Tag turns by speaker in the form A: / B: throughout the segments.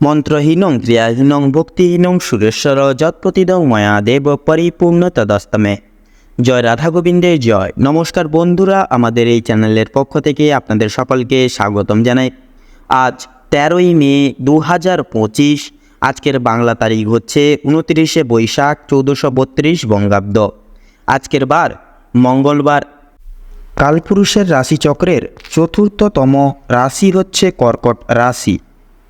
A: মন্ত্রহীনং ক্রিয়াহীনং ভক্তিহীনং সুরেশ্বর যৎপ্রতিদং ময়া দেব পরিপূর্ণ তদস্তমে। জয় রাধা গোবিন্দের জয়। নমস্কার বন্ধুরা, আমাদের এই চ্যানেলের পক্ষ থেকে আপনাদের সকলকে স্বাগতম জানাই। আজ তেরোই মে দু হাজার পঁচিশ, আজকের বাংলা তারিখ হচ্ছে উনত্রিশে বৈশাখ চৌদ্দশো বত্রিশ বঙ্গাব্দ। আজকের বার মঙ্গলবার। কালপুরুষের রাশিচক্রের চতুর্থতম রাশি হচ্ছে কর্কট রাশি।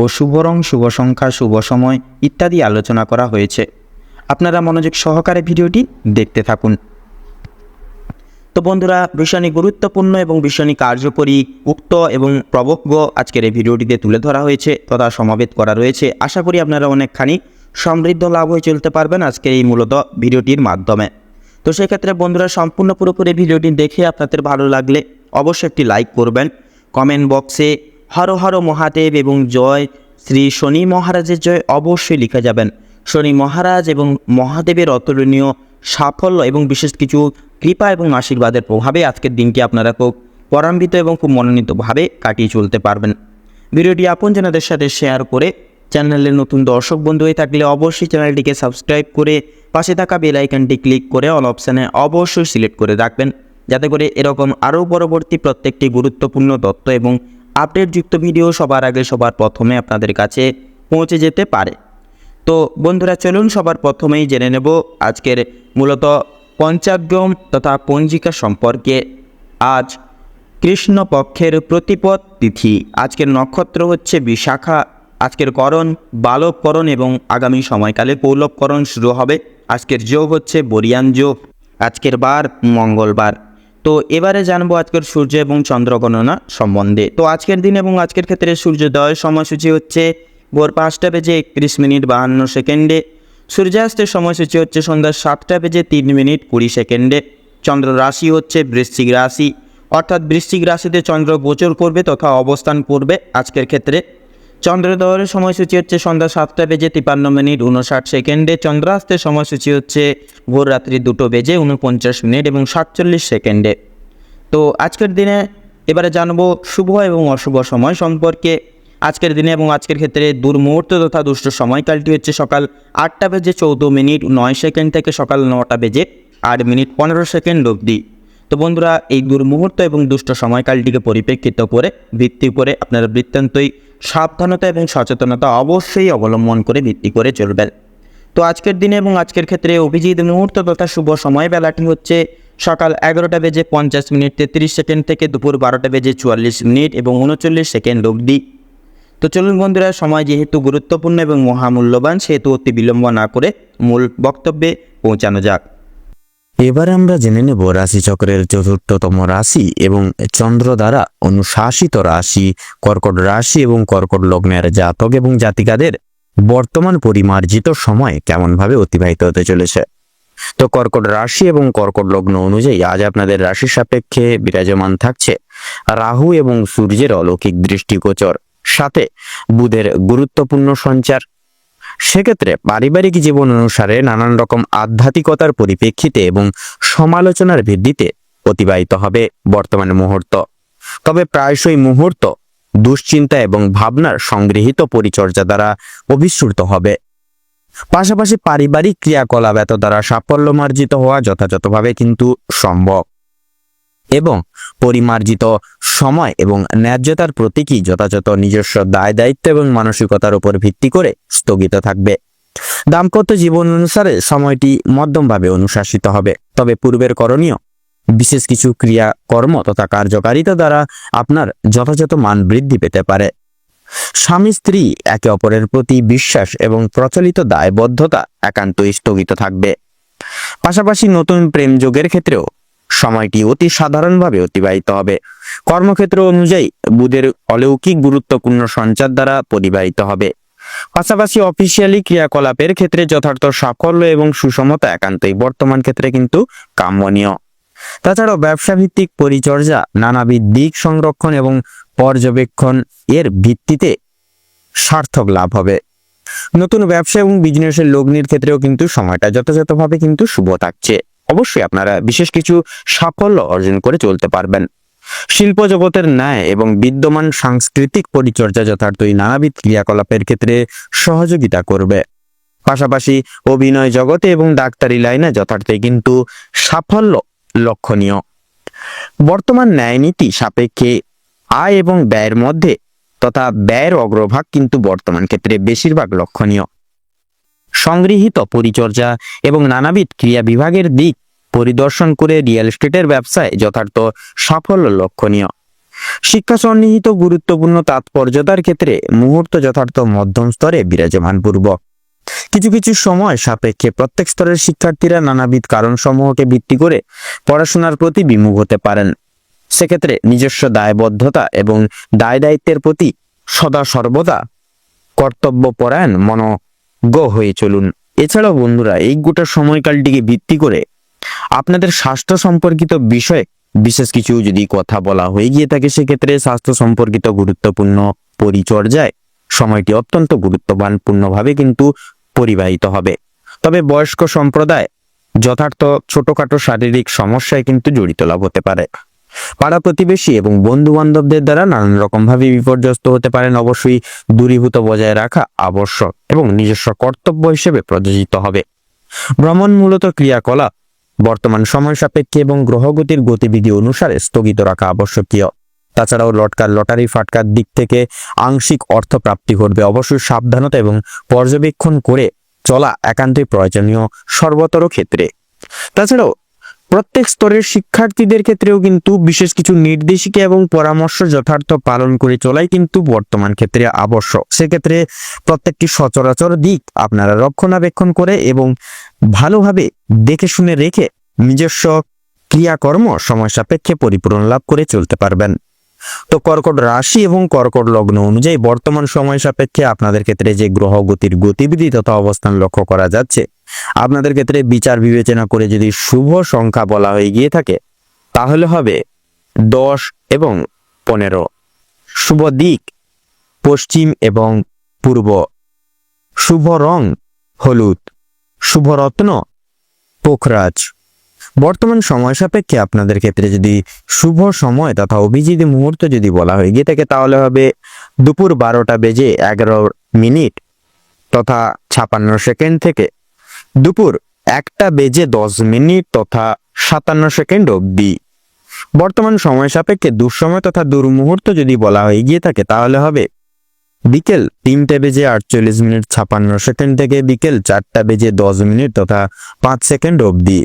A: ও শুভ রং শুভ সংখ্যা শুভ সময় ইত্যাদি আলোচনা করা হয়েছে। আপনারা মনোযোগ সহকারে ভিডিওটি দেখতে থাকুন। তো বন্ধুরা, ভীষণই গুরুত্বপূর্ণ এবং ভীষণই কার্যকরী, উক্ত এবং প্রবজ্ঞ আজকের এই ভিডিওটিতে তুলে ধরা হয়েছে, তথা সমাবেত করা রয়েছে। আশা করি আপনারা অনেকখানি সমৃদ্ধ লাভ হয়ে চলতে পারবেন আজকের এই মূলত ভিডিওটির মাধ্যমে। তো সেক্ষেত্রে বন্ধুরা, সম্পূর্ণ পুরোপুরি ভিডিওটি দেখে আপনাদের ভালো লাগলে অবশ্যই একটি লাইক করবেন। কমেন্ট বক্সে হর হর মহাদেব এবং জয়। শ্রী শনি মহারাজের জয় অবশ্যই লিখে যাবেন। শনি মহারাজ এবং মহাদেবের অতুলনীয় সাফল্য এবং বিশেষ কিছু কৃপা এবং আশীর্বাদের প্রভাবে আজকের দিনটি আপনারা খুব পরাম্বিত এবং খুব মনোনীতভাবে কাটিয়ে চলতে পারবেন। ভিডিওটি আপনজনদের সাথে শেয়ার করে চ্যানেলের নতুন দর্শক বন্ধু হয়ে থাকলে অবশ্যই চ্যানেলটিকে সাবস্ক্রাইব করে পাশে থাকা বেল আইকনটি ক্লিক করে অল অপশানে অবশ্যই সিলেক্ট করে রাখবেন। যাতে করে এরকম আরও পরবর্তী প্রত্যেকটি গুরুত্বপূর্ণ তথ্য এবং আপডেটযুক্ত ভিডিও সবার আগে সবার প্রথমে আপনাদের কাছে পৌঁছে যেতে পারে। তো বন্ধুরা, চলুন সবার প্রথমেই জেনে নেব আজকের মূলত পঞ্চাগ্রম তথা পঞ্জিকা সম্পর্কে। আজ কৃষ্ণপক্ষের প্রতিপদ তিথি, আজকের নক্ষত্র হচ্ছে বিশাখা। আজকের করণ বালককরণ এবং আগামী সময়কালে পৌলভকরণ শুরু হবে। আজকের যোগ হচ্ছে বরিয়ান যোগ। আজকের বার মঙ্গলবার। তো এবারে জানব আজকের সূর্য এবং চন্দ্র গণনা সম্বন্ধে। তো আজকের দিন এবং আজকের ক্ষেত্রে সূর্যোদয় সময়সূচি হচ্ছে ভোর পাঁচটা বেজে একত্রিশ মিনিট বাহান্ন সেকেন্ডে। সূর্যাস্তের সময়সূচি হচ্ছে সন্ধ্যা সাতটা বেজে তিন মিনিট কুড়ি সেকেন্ডে। চন্দ্র রাশি হচ্ছে বৃশ্চিক রাশি। অর্থাৎ বৃশ্চিক রাশিতে চন্দ্র গোচর করবে তথা অবস্থান করবে আজকের ক্ষেত্রে। চন্দ্রোদয়ের সময়সূচি হচ্ছে সন্ধ্যা সাতটা বেজে তিপান্ন মিনিট উনষাট সেকেন্ডে। চন্দ্রাস্তের সময়সূচি হচ্ছে ভোর রাত্রি দুটো বেজে উনপঞ্চাশ মিনিট এবং সাতচল্লিশ সেকেন্ডে। তো আজকের দিনে এবারে জানব শুভ এবং অশুভ সময় সম্পর্কে। আজকের দিনে এবং আজকের ক্ষেত্রে দুর্মুহূর্ত তথা দুষ্ট সময়কালটি হচ্ছে সকাল আটটা বেজে চৌদ্দ মিনিট নয় সেকেন্ড থেকে সকাল নটা বেজে আট মিনিট পনেরো সেকেন্ড অবধি। তো বন্ধুরা, এই দুর্মুহূর্ত এবং দুষ্ট সময়কালটিকে পরিপ্রেক্ষিত করে ভিত্তি করে আপনারা বৃত্তান্তই সাবধানতা এবং সচেতনতা অবশ্যই অবলম্বন করে ভিত্তি করে চলবেন তো আজকের দিনে এবং আজকের ক্ষেত্রে অভিজিৎ মুহূর্ত তথা শুভ সময় বেলাটি হচ্ছে সকাল এগারোটা বেজে পঞ্চাশ মিনিট, তেত্রিশ সেকেন্ড থেকে দুপুর বারোটা বেজে চুয়াল্লিশ মিনিট এবং উনচল্লিশ সেকেন্ড অবধি। তো চলুন বন্ধুরা, সময় যেহেতু গুরুত্বপূর্ণ এবং মহামূল্যবান, সেহেতু অতি বিলম্ব না করে মূল বক্তব্যে পৌঁছানো যাক।
B: এবার আমরা জেনে নেব রাশিচক্রের চতুর্থতম রাশি এবং চন্দ্র দ্বারা অনুশাসিত রাশি, কর্কট রাশি এবং কর্কট লগ্নের জাতক এবং জাতিকাদের বর্তমান পরিমার্জিত সময় কেমনভাবে অতিবাহিত হতে চলেছে। তো কর্কট রাশি এবং কর্কট লগ্ন অনুযায়ী আজ আপনাদের রাশির সাপেক্ষে বিরাজমান থাকছে রাহু এবং সূর্যের অলৌকিক দৃষ্টিগোচর। সাথে বুধের গুরুত্বপূর্ণ সঞ্চার সেক্ষেত্রে পারিবারিক জীবন অনুসারে নানান রকম আধ্যাত্মিকতার পরিপ্রেক্ষিতে এবং সমালোচনার ভিত্তিতে অতিবাহিত হবে বর্তমান মুহূর্ত। তবে প্রায়শই মুহূর্ত, দুশ্চিন্তা এবং ভাবনার সংগৃহীত পরিচর্যা দ্বারা অভিশ্রুত হবে। পাশাপাশি পারিবারিক ক্রিয়াকলাপ এত দ্বারা সাফল্যমার্জিত হওয়া যথাযথভাবে কিন্তু সম্ভব। এবং পরিমার্জিত সময় এবং ন্যায্যতার প্রতীকই যথাযথ নিজস্ব দায়, দায়িত্ব এবং মানসিকতার উপর ভিত্তি করে স্থগিত থাকবে। দাম্পত্য জীবন অনুসারে সময়টি মধ্যমভাবে অনুশাসিত হবে। তবে পূর্বের করণীয়, বিশেষ কিছু ক্রিয়া কর্ম তথা কার্যকারিতা দ্বারা আপনার যথাযথ মান বৃদ্ধি পেতে পারে। স্বামী, স্ত্রী, একে অপরের প্রতি বিশ্বাস এবং প্রচলিত দায়বদ্ধতা একান্তই স্থগিত থাকবে। পাশাপাশি নতুন প্রেম যোগের ক্ষেত্রেও সময়টি অতি সাধারণভাবে অতিবাহিত হবে? কর্মক্ষেত্র অনুযায়ী বুধের অলৌকিক গুরুত্বপূর্ণ সঞ্চার দ্বারা পরিবাহিত হবে। পাশাপাশি অফিসিয়ালি ক্রিয়াকলাপের ক্ষেত্রে যথার্থ সাফল্য এবং সুসমতা একান্তই বর্তমান ক্ষেত্রে কিন্তু কাম্যনীয় তাছাড়াও ব্যবসা ভিত্তিক পরিচর্যা, নানাবিধ দিক সংরক্ষণ এবং পর্যবেক্ষণ এর ভিত্তিতে সার্থক লাভ হবে। নতুন ব্যবসা এবং বিজনেসের লগ্নির ক্ষেত্রেও কিন্তু সময়টা যথাযথভাবে কিন্তু শুভ থাকছে। অবশ্যই আপনারা বিশেষ কিছু সাফল্য অর্জন করে চলতে পারবেন। শিল্প জগতের ন্যায় এবং বিদ্যমান সাংস্কৃতিক পরিচর্যা যথার্থই নানাবিধ ক্রিয়াকলাপের ক্ষেত্রে সহযোগিতা করবে। পাশাপাশি অভিনয় জগতে এবং ডাক্তারি লাইনে যথার্থই কিন্তু সাফল্য লক্ষণীয়। বর্তমান ন্যায়নীতি সাপেক্ষে আয় এবং ব্যয়ের মধ্যে তথা ব্যয়ের অগ্রভাগ কিন্তু বর্তমান ক্ষেত্রে বেশিরভাগ লক্ষণীয়। সংগৃহীত পরিচর্যা এবং নানাবিধ ক্রিয়া বিভাগের দিক পরিদর্শন করে রিয়েল এস্টেটের ব্যবসায় যথার্থ সাফল্য লক্ষণীয়। শিক্ষা সন্নিহিত গুরুত্বপূর্ণ তাৎপর্যতার ক্ষেত্রে মুহূর্ত যথার্থ মধ্যম স্তরে বিরাজমান পূর্বক কিছু কিছু সময় সাপেক্ষে প্রত্যেক স্তরের শিক্ষার্থীরা নানাবিধ কারণসমূহকে ভিত্তি করে পড়াশোনার প্রতি বিমুখ হতে পারেন। সেক্ষেত্রে নিজস্ব দায়বদ্ধতা এবং দায় দায়িত্বের প্রতি সদা সর্বদা কর্তব্যপরায়ণ মনজ্ঞ হয়ে চলুন। এছাড়াও বন্ধুরা, এই গোটা সময়কালটিকে ভিত্তি করে আপনাদের স্বাস্থ্য সম্পর্কিত বিষয়ে বিশেষ কিছু যদি কথা বলা হয়ে গিয়ে থাকে, সেক্ষেত্রে স্বাস্থ্য সম্পর্কিত গুরুত্বপূর্ণ পরিচর্যায় সময়টি অত্যন্ত গুরুত্ববান, পূর্ণভাবে কিন্তু পরিবাহিত হবে। তবে বয়স্ক সম্প্রদায় যথার্থ ছোটখাটো শারীরিক সমস্যায় কিন্তু জড়িত লাভ হতে পারে। পাড়া প্রতিবেশী এবং বন্ধু বান্ধবদের দ্বারা নানান রকম ভাবে বিপর্যস্ত হতে পারেন। অবশ্যই দূরীভূত বজায় রাখা আবশ্যক এবং নিজস্ব কর্তব্য হিসেবে প্রযোজিত হবে। ভ্রমণ মূলত ক্রিয়াকলাপ বর্তমান সময় সাপেক্ষে এবং গ্রহগতির গতিবিধি অনুসারে স্থগিত রাখা আবশ্যকীয়। তাছাড়াও লটকার লটারি ফাটকার দিক থেকে আংশিক অর্থ প্রাপ্তি ঘটবে। অবশ্যই সাবধানতা এবং পর্যবেক্ষণ করে চলা একান্তই প্রয়োজনীয় সর্বতর ক্ষেত্রে। তাছাড়াও প্রত্যেক স্তরের শিক্ষার্থীদের ক্ষেত্রেও কিন্তু বিশেষ কিছু নির্দেশিকা এবং পরামর্শ যথার্থ পালন করে চলাই কিন্তু বর্তমান ক্ষেত্রে আবশ্যক। সেক্ষেত্রে প্রত্যেকটি সচরাচর দিক আপনারা রক্ষণাবেক্ষণ করে এবং ভালোভাবে দেখে শুনে রেখে নিজস্ব ক্রিয়াকর্ম সময় সাপেক্ষে পরিপূরণ লাভ করে চলতে পারবেন। তো কর্কট রাশি এবং কর্কট লগ্ন অনুযায়ী বর্তমান সময় সাপেক্ষে আপনাদের ক্ষেত্রে যে গ্রহ গতির গতিবিধি তথা অবস্থান লক্ষ্য করা যাচ্ছে আপনাদের ক্ষেত্রে বিচার বিবেচনা করে যদি শুভ সংখ্যা বলা হয়ে গিয়ে থাকে, তাহলে হবে দশ এবং পনেরো। শুভ দিক, পশ্চিম এবং পূর্ব। শুভ রং, হলুদ। শুভ রত্ন, পোখরাজ। বর্তমান সময় সাপেক্ষে আপনাদের ক্ষেত্রে যদি শুভ সময় তথা অভিজিৎ মুহূর্ত যদি বলা হয়ে গিয়ে থাকে, তাহলে হবে দুপুর বারোটা বেজে এগারো মিনিট তথা ছাপান্ন সেকেন্ড থেকে দুপুর একটা বেজে দশ মিনিট তথা সাতান্ন সেকেন্ড অবধি। বর্তমান সময় সাপেক্ষে দুঃসময় তথা দুর্মুহূর্ত যদি বলা হয়ে গিয়ে থাকে, তাহলে হবে বিকেল তিনটে বেজে আটচল্লিশ মিনিট ছাপান্ন সেকেন্ড থেকে বিকেল চারটা বেজে দশ মিনিট তথা পাঁচ সেকেন্ড অবধি।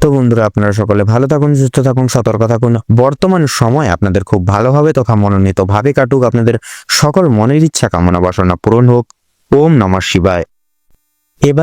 B: তো বন্ধুরা, আপনারা সকলে ভালো থাকুন, সুস্থ থাকুন, সতর্ক থাকুন। বর্তমান সময় আপনাদের খুব ভালোভাবে তথা মনোনীত ভাবে কাটুক। আপনাদের সকল মনের ইচ্ছা কামনা বাসনা পূরণ হোক। ওম নমঃ শিবায়। এবার